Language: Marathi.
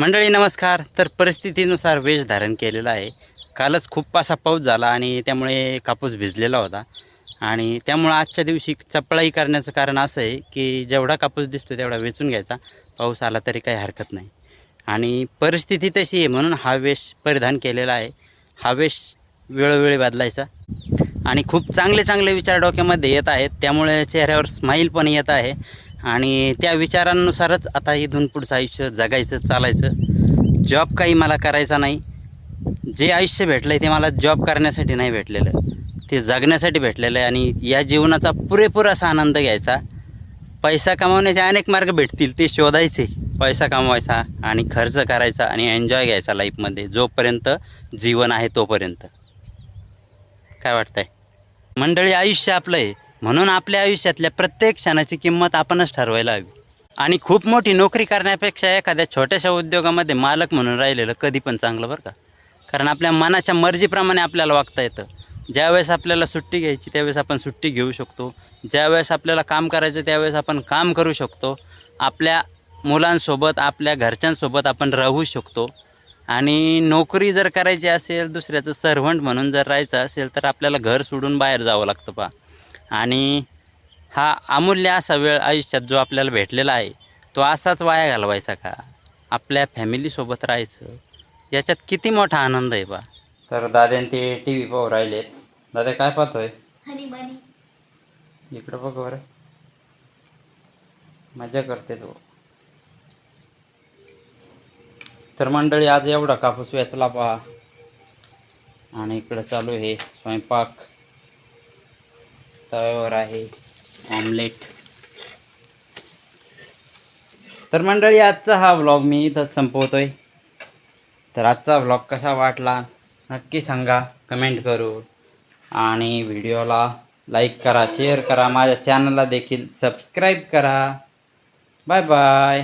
मंडळी नमस्कार. तर परिस्थितीनुसार वेश धारण केलेला आहे. कालच खूप असा पाऊस झाला आणि त्यामुळे कापूस भिजलेला होता. आणि त्यामुळं आजच्या दिवशी चपळाई करण्याचं कारण असं आहे की जेवढा कापूस दिसतो तेवढा वेचून घ्यायचा. पाऊस आला तरी काही हरकत नाही. आणि परिस्थिती तशी आहे म्हणून हा वेश परिधान केलेला आहे. हा वेश वेळोवेळी बदलायचा. आणि खूप चांगले चांगले विचार डोक्यामध्ये येत आहेत. त्यामुळे चेहऱ्यावर स्माईल पण येत आहे. आणि त्या विचारांनुसारच आता इथून पुढचं आयुष्य जगायचं चालायचं. जॉब काही मला करायचा नाही. जे आयुष्य भेटलं आहे ते मला जॉब करण्यासाठी नाही भेटलेलं. ते जगण्यासाठी भेटलेलं आहे आणि या जीवनाचा पुरेपूर असा आनंद घ्यायचा. पैसा कमावण्याचे अनेक मार्ग भेटतील ते शोधायचे. पैसा कमवायचा आणि खर्च करायचा आणि एन्जॉय घ्यायचा लाईफमध्ये जोपर्यंत जीवन आहे तोपर्यंत. काय वाटतंय? मंडळी आयुष्य आपलं आहे म्हणून आपल्या आयुष्यातल्या प्रत्येक क्षणाची किंमत आपणच ठरवायला हवी. आणि खूप मोठी नोकरी करण्यापेक्षा एखाद्या छोट्याशा उद्योगामध्ये मालक म्हणून राहिलेलं कधी पण चांगलं बरं का. कारण आपल्या मनाच्या मर्जीप्रमाणे आपल्याला वागता येतं. ज्यावेळेस आपल्याला सुट्टी घ्यायची त्यावेळेस आपण सुट्टी घेऊ शकतो. ज्यावेळेस आपल्याला काम करायचं त्यावेळेस आपण काम करू शकतो. आपल्या मुलांसोबत आपल्या घरच्यांसोबत आपण राहू शकतो. आणि नोकरी जर करायची असेल दुसऱ्याचं सर्व्हंट म्हणून जर राहायचं असेल तर आपल्याला घर सोडून बाहेर जावं लागतं पा आणि हा अमूल्य असा वेळ आयुष्यात जो आपल्याला भेटलेला आहे तो असाच वाया घालवायचा का? आपल्या फॅमिलीसोबत राहायचं याच्यात किती मोठा आनंद आहे बा. तर दाद्यान ते टी व्ही पाहू राहिलेत. दादा काय पाहतोय? इकडं बघ बरं. मजा करते तो. तर मंडळी आज एवढा कापूस वेचला पहा. आणि इकडं चालू आहे स्वयंपाक. तव्यावर आहे. ऑमलेट तर मंडळी आजचा हा व्लॉग मी इथंच संपवतोय. तर आजचा व्लॉग कसा वाटला नक्की सांगा. कमेंट करू. आणि व्हिडिओला लाईक करा शेअर करा. माझ्या चॅनलला देखील सबस्क्राईब करा. Bye bye